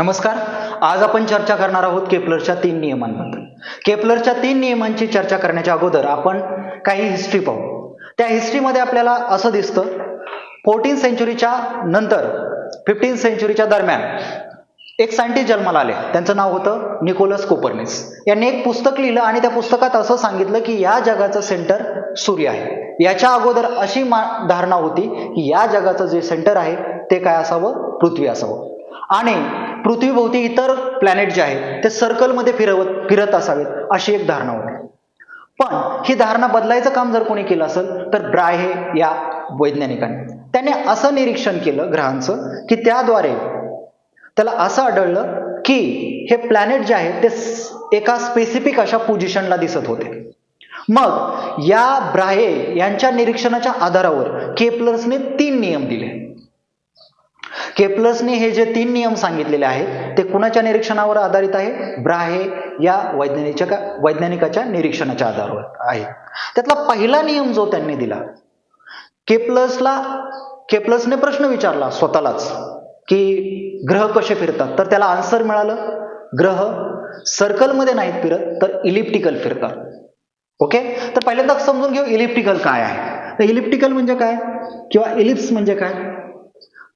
नमस्कार. आज आपण चर्चा करणार आहोत केपलरच्या तीन नियमांबद्दल. केपलरच्या तीन नियमांची चर्चा करण्याच्या अगोदर आपण काही हिस्ट्री पाहू. त्या हिस्ट्रीमध्ये आपल्याला असं दिसतं फोर्टीन सेंचुरीच्या नंतर फिफ्टीन सेंचुरीच्या दरम्यान एक सायंटिस्ट जन्माला आले. त्यांचं नाव होतं निकोलस कोपरनिस. यांनी एक पुस्तक लिहिलं आणि त्या पुस्तकात असं सांगितलं की या जगाचं सेंटर सूर्य आहे. याच्या अगोदर अशी मा धारणा होती की या जगाचं जे सेंटर आहे ते काय असावं? पृथ्वी असावं. आणि पृथ्वीभोवती इतर प्लॅनेट जे आहेत ते सर्कलमध्ये फिरवत फिरत असावेत अशी एक धारणा होती. पण ही धारणा बदलायचं काम जर कोणी केलं असेल तर ब्राहे या वैज्ञानिकांनी. त्याने असं निरीक्षण केलं ग्रहांचं की त्याद्वारे त्याला असं आढळलं की हे प्लॅनेट जे आहेत ते एका स्पेसिफिक अशा पोझिशनला दिसत होते. मग या ब्राहे यांच्या निरीक्षणाच्या आधारावर केप्लर्सने तीन नियम दिले. केप्लसने हे जे तीन नियम सांगितलेले आहेत ते कुणाच्या निरीक्षणावर आधारित आहे? ब्राहे या वैज्ञानिकच्या वैज्ञानिकाच्या निरीक्षणाच्या आधारावर आहे. त्यातला पहिला नियम जो त्यांनी दिला केप्लसला केप्लसने प्रश्न विचारला स्वतःलाच की ग्रह कसे फिरतात? तर त्याला आन्सर मिळालं ग्रह सर्कलमध्ये नाहीत फिरत तर इलिप्टिकल फिरतात. ओके? तर पहिल्यांदा समजून घेऊ इलिप्टिकल काय आहे? तर इलिप्टिकल म्हणजे काय? किंवा इलिप्स म्हणजे काय?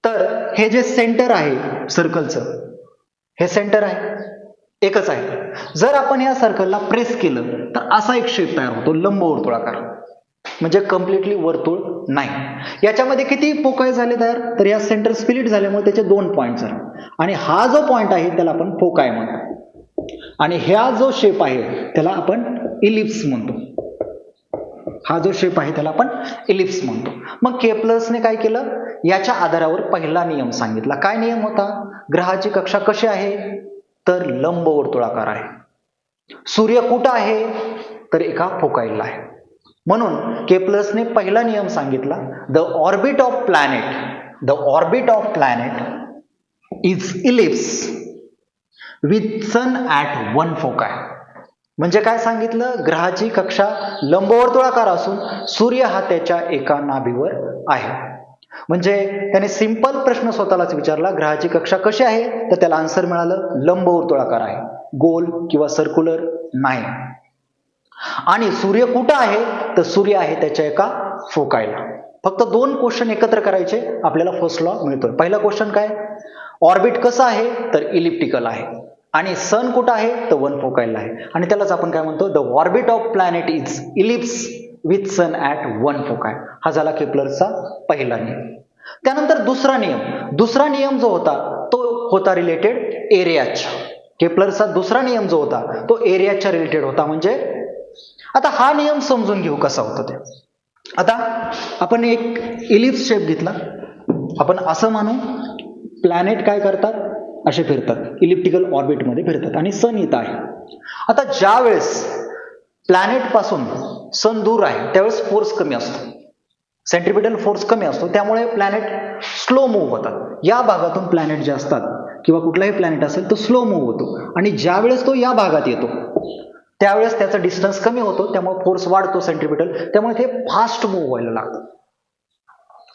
तर हे जे सेंटर आहे सर्कलचं हे सेंटर आहे एकच आहे. जर आपण या सर्कलला प्रेस केलं तर असा एक शेप तयार होतो लंबवर्तुळाकार. म्हणजे कम्प्लिटली वर्तुळ नाही. याच्यामध्ये किती पोकळ झाले तयार? तर या सेंटर स्पिलिट झाल्यामुळे त्याचे दोन पॉईंट झाले. आणि हा जो पॉईंट आहे त्याला आपण पोकाय म्हणतो. आणि ह्या जो शेप आहे त्याला आपण इलिप्स म्हणतो. हा जो शेप आहे त्याला आपण इलिप्स म्हणतो. मग केप्लसने काय केलं? याच्या आधारावर पहिला नियम सांगितला. काय नियम होता? ग्रहाची कक्षा कशी आहे? तर लंबवर्तुळाकार आहे. सूर्य कुठं आहे? तर एका फोकाईलला आहे. म्हणून केप्लसने पहिला नियम सांगितला the orbit of planet the orbit of planet is ellipse with sun at one foci म्हणजे काय सांगितलं? ग्रहाची कक्षा लंबवर्तुळाकार असून सूर्य हा त्याच्या एका नाभीवर आहे. म्हणजे त्याने सिंपल प्रश्न स्वतःलाच विचारला ग्रहाची कक्षा कशी आहे? तर त्याला आन्सर मिळालं लंबवर्तुळाकार आहे. गोल किंवा सर्क्युलर नाही. आणि सूर्य कुठं आहे? तर सूर्य आहे त्याच्या एका फोकायला. फक्त दोन क्वेश्चन एकत्र करायचे आपल्याला फर्स्ट लॉ मिळतोय. पहिला क्वेश्चन काय? ऑर्बिट कसं आहे? तर इलिप्टिकल आहे. आणि सन कुठं आहे? तर वन फोकायला आहे. आणि त्यालाच आपण काय म्हणतो? The orbit of planet is ellipse with sun at one foci हा झाला केपलरचा पहिला नियम. त्यानंतर दुसरा नियम. दुसरा नियम जो होता तो होता रिलेटेड एरियाच्या केपलरचा दुसरा नियम जो होता तो एरियाच्या रिलेटेड होता म्हणजे? आता हा नियम समजून घेऊ कसा होता ते. आता आपण एक इलिप्स शेप घेतला. आपण असं मानू प्लॅनेट काय करतात? असे फिरतात. इलिप्टिकल ऑर्बिटमध्ये फिरतात. आणि सन इथं आहे. आता ज्या वेळेस प्लॅनेटपासून सन दूर आहे त्यावेळेस फोर्स कमी असतो. सेंट्रिपिटल फोर्स कमी असतो. त्यामुळे प्लॅनेट स्लो मूव्ह होतात. या भागातून प्लॅनेट जे असतात किंवा कुठलाही प्लॅनेट असेल तो स्लो मूव्ह होतो. आणि ज्या वेळेस तो या भागात येतो त्यावेळेस त्याचा डिस्टन्स कमी होतो. त्यामुळे फोर्स वाढतो सेंट्रिपिटल त्यामुळे ते फास्ट मूव्ह व्हायला लागतं.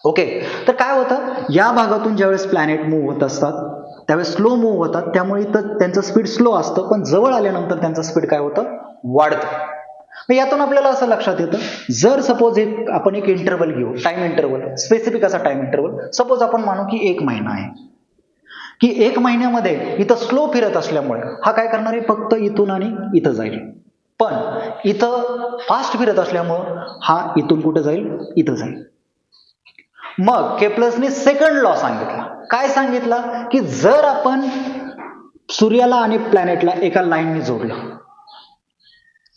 ओके तर काय होतं? या भागातून ज्यावेळेस प्लॅनेट मूव्ह होत असतात त्यावेळेस स्लो मूव्ह होतात. त्यामुळे इथं त्यांचं स्पीड स्लो असतं पण जवळ आल्यानंतर त्यांचं स्पीड काय होतं? वाढतं. मग यातून आपल्याला असं लक्षात येतं जर सपोज एक आपण एक इंटरवल घेऊ टाइम इंटरवल स्पेसिफिक असा टाइम इंटरवल सपोज आपण मानू की एक महिना आहे. की एक महिन्यामध्ये इथं स्लो फिरत असल्यामुळे हा काय करणार आहे? फक्त इथून आणि इथं जाईल. पण इथं फास्ट फिरत असल्यामुळं हा इथून कुठं जाईल? इथं जाईल. मग केप्लसने सेकंड लॉ सांगितला. काय सांगितला? की जर आपण सूर्याला आणि प्लॅनेटला एका लाईनने जोडलं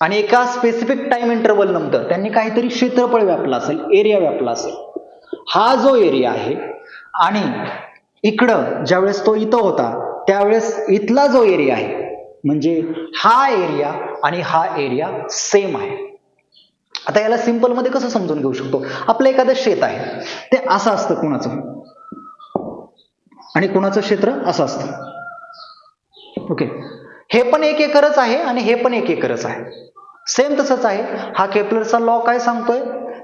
आणि एका स्पेसिफिक टाइम इंटरवल नंतर त्यांनी काहीतरी क्षेत्रफळ व्यापला असेल एरिया व्यापला असेल हा जो एरिया आहे आणि इकडं ज्यावेळेस तो इथं होता त्यावेळेस इथला जो एरिया आहे म्हणजे हा एरिया आणि हा एरिया सेम आहे. आता याला सिंपलमध्ये कसं समजून घेऊ शकतो? आपलं एखादं शेत आहे. ते असं असतं कुणाचं? आणि कुणाचं क्षेत्र असं असतं. ओके हे पण एक एकरच आहे आणि हे पण एक एकरच आहे. सेम तसंच आहे. हा केपलरचा लॉ काय सांगतोय?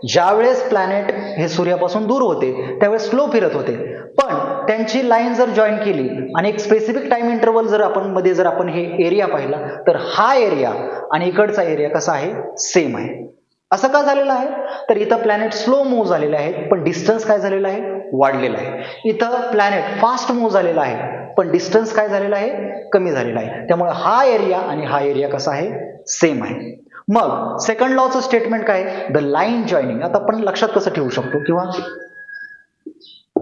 ज्यावेळेस प्लॅनेट हे सूर्यापासून दूर होते त्यावेळेस स्लो फिरत होते. पण त्यांची लाईन जर जॉईन केली आणि एक स्पेसिफिक टाइम इंटरवल जर आपण मध्ये जर आपण हे एरिया पाहिला तर हा एरिया आणि इकडचा एरिया कसा आहे? सेम आहे. असं का झालेलं आहे? तर इथं प्लॅनेट स्लो मूव्ह झालेले आहेत पण डिस्टन्स काय झालेलं आहे? वाढलेलं आहे. इथं प्लॅनेट फास्ट मूव्ह झालेला आहे पण डिस्टन्स काय झालेला आहे? कमी झालेला आहे. त्यामुळे हा एरिया आणि हा एरिया कसा आहे? सेम आहे. मग सेकंड लॉचं स्टेटमेंट काय? द लाईन जॉईनिंग आता आपण लक्षात कसं ठेवू शकतो? किंवा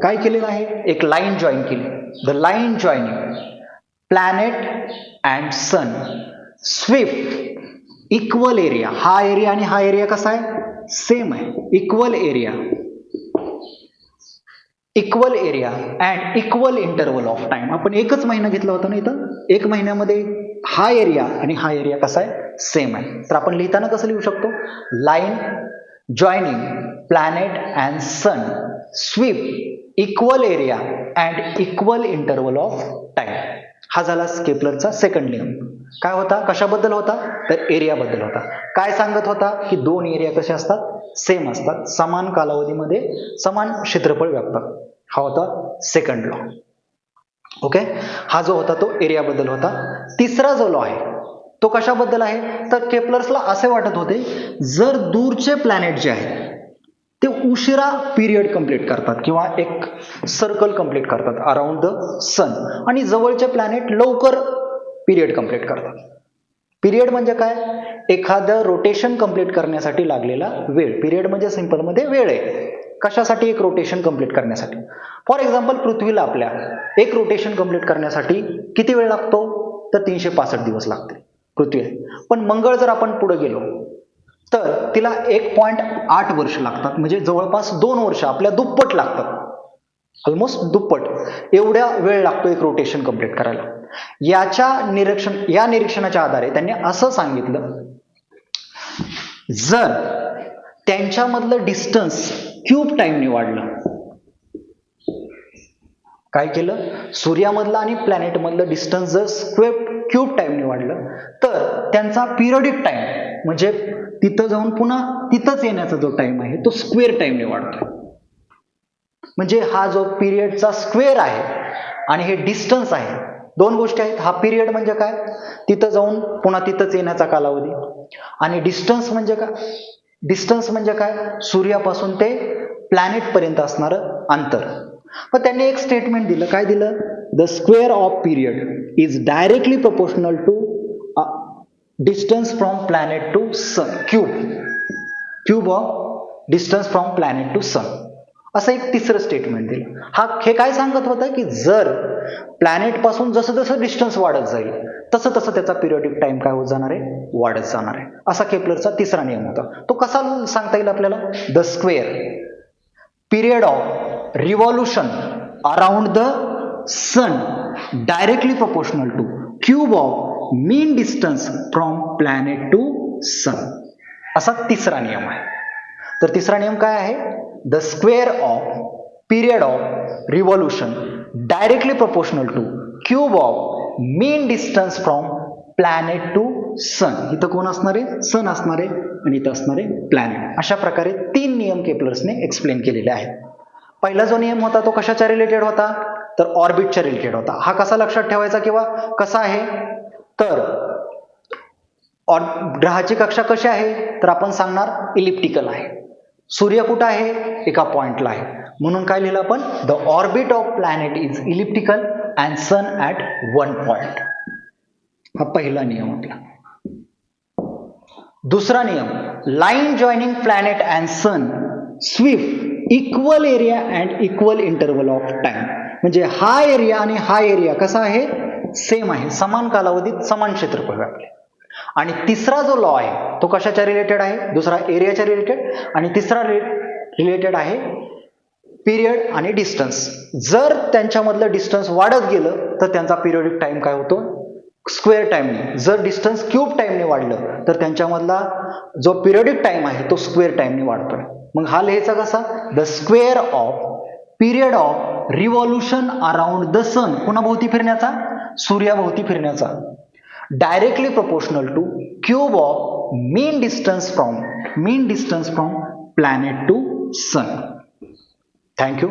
काय केलेलं आहे? एक लाईन जॉईन केली. The line joining planet and sun swift equal area हा एरिया आणि हा एरिया कसा आहे? सेम आहे. Equal area equal area and equal interval of time आपण एकच महिना घेतला होता ना इथं? एक महिन्यामध्ये हा एरिया आणि हा एरिया कसा आहे? सेम आहे. तर आपण लिहिताना कसं लिहू शकतो? Line joining planet and sun sweep equal area and equal interval of time हा झाला स्केपलरचा सेकंड नियम काय होता? कशाबद्दल होता? तर एरियाबद्दल होता. काय सांगत होता? की दोन एरिया कसे असतात? सेम असतात. समान कालावधीमध्ये समान क्षेत्रफळ व्यापतात. हा होता सेकंड लॉ ओके हा जो होता तो एरियाबद्दल होता. तिसरा जो लॉ आहे तो कशाबद्दल आहे? तर केपलर्सला असे वाटत होते जर दूरचे प्लॅनेट जे आहेत उशिरा पिरियड कंप्लीट करतात किंवा एक सर्कल कंप्लीट करतात अराउंड द सन आणि जवळचे प्लॅनेट लवकर पिरियड कंप्लीट करतात. पिरियड म्हणजे काय? एखादं रोटेशन कंप्लीट करण्यासाठी लागलेला वेळ. पिरियड म्हणजे सिंपलमध्ये वेळ आहे. कशासाठी एक रोटेशन कंप्लीट करण्यासाठी? फॉर एक्झाम्पल पृथ्वीला आपल्या एक रोटेशन कंप्लीट करण्यासाठी किती वेळ लागतो? तर तीनशे पासष्ट दिवस लागते पृथ्वी पण मंगळ जर आपण पुढे गेलो तर तिला एक पॉईंट आठ वर्ष लागतात. म्हणजे जवळपास दोन वर्ष आपल्या दुप्पट लागतात. ऑलमोस्ट दुप्पट. एवढ्या वेळ लागतो एक रोटेशन कंप्लीट करायला. याच्या निरीक्षण या निरीक्षणाच्या आधारे त्यांनी असं सांगितलं जर त्यांच्यामधलं डिस्टन्स क्यूब टाइमने वाढलं काय केलं? सूर्यामधलं आणि प्लॅनेटमधलं डिस्टन्स जर स्क्वेअर क्यूब टाइमने वाढलं तर त्यांचा पिरियडिक टाइम म्हणजे तिथं जाऊन पुन्हा तिथंच येण्याचा जो टाइम आहे तो स्क्वेअर टाइमने वाढतो म्हणजे हा जो पिरियडचा स्क्वेअर आहे आणि हे डिस्टन्स आहे दोन गोष्टी आहेत. हा पिरियड म्हणजे काय? तिथं जाऊन पुन्हा तिथंच येण्याचा कालावधी. आणि डिस्टन्स म्हणजे काय? डिस्टन्स म्हणजे काय? सूर्यापासून ते प्लॅनेटपर्यंत असणारं अंतर. मग त्यांनी एक स्टेटमेंट दिलं. काय दिलं? The square of period is directly proportional to distance from planet to sun cube cube of distance from planet to sun असं एक तिसरं स्टेटमेंट दिलं. हा हे काय सांगत होतं की जर प्लॅनेटपासून जसं जसं डिस्टन्स वाढत जाईल तसं तसं त्याचा पिरियडिक टाईम काय होत जाणार आहे? वाढत जाणार आहे. असा केपलरचा तिसरा नियम होता. तो कसा सांगता येईल आपल्याला? The square period of revolution around the sun directly proportional to cube of mean distance from planet to sun असा तिसरा नियम आहे. तर तिसरा नियम काय आहे? The square of period of revolution directly proportional to cube of mean distance from planet to sun इथं कोण असणार? आहे सन असणार आहे आणि इथं असणार आहे प्लॅनेट अशा प्रकारे तीन नियम केपलर्सने एक्सप्लेन केलेले आहेत. पहिला जो नियम होता तो कशाच्या रिलेटेड होता? तर ऑर्बिटच्या रिलेटेड होता. हा कसा लक्षात ठेवायचा किंवा कसा आहे? तर और ग्रहाची कक्षा कशी आहे? तर आपण सांगणार इलिप्टिकल आहे. सूर्य कुठं आहे? एका पॉइंटला आहे. म्हणून काय लिहिलं आपण? The orbit of planet is elliptical and sun at one point हा पहिला नियम आपला. दुसरा नियम line joining planet and sun swift equal area and equal interval of time म्हणजे हा एरिया आणि हा एरिया कसा आहे? सेम आहे. समान कालावधीत समान क्षेत्रफळ व्यापले आणि तिसरा जो लॉ आहे तो कशाच्या रिलेटेड आहे? दुसरा एरियाच्या रिलेटेड आणि तिसरा रिलेटेड आहे पिरियड आणि डिस्टन्स जर त्यांच्यामधलं डिस्टन्स वाढत गेलं तर त्यांचा पिरियडिक टाइम काय होतो? स्क्वेअर टाईमने जर डिस्टन्स क्यूब टाईमने वाढलं तर त्यांच्यामधला जो पिरियडिक टाइम आहे तो स्क्वेअर टाईमने वाढतोय. मग हा लिहायचा कसा? The square of period of revolution around the sun कुणाभोवती फिरण्याचा? सूर्याभोवती फिरण्याचा. Directly proportional to cube of mean distance from mean distance from planet to sun thank you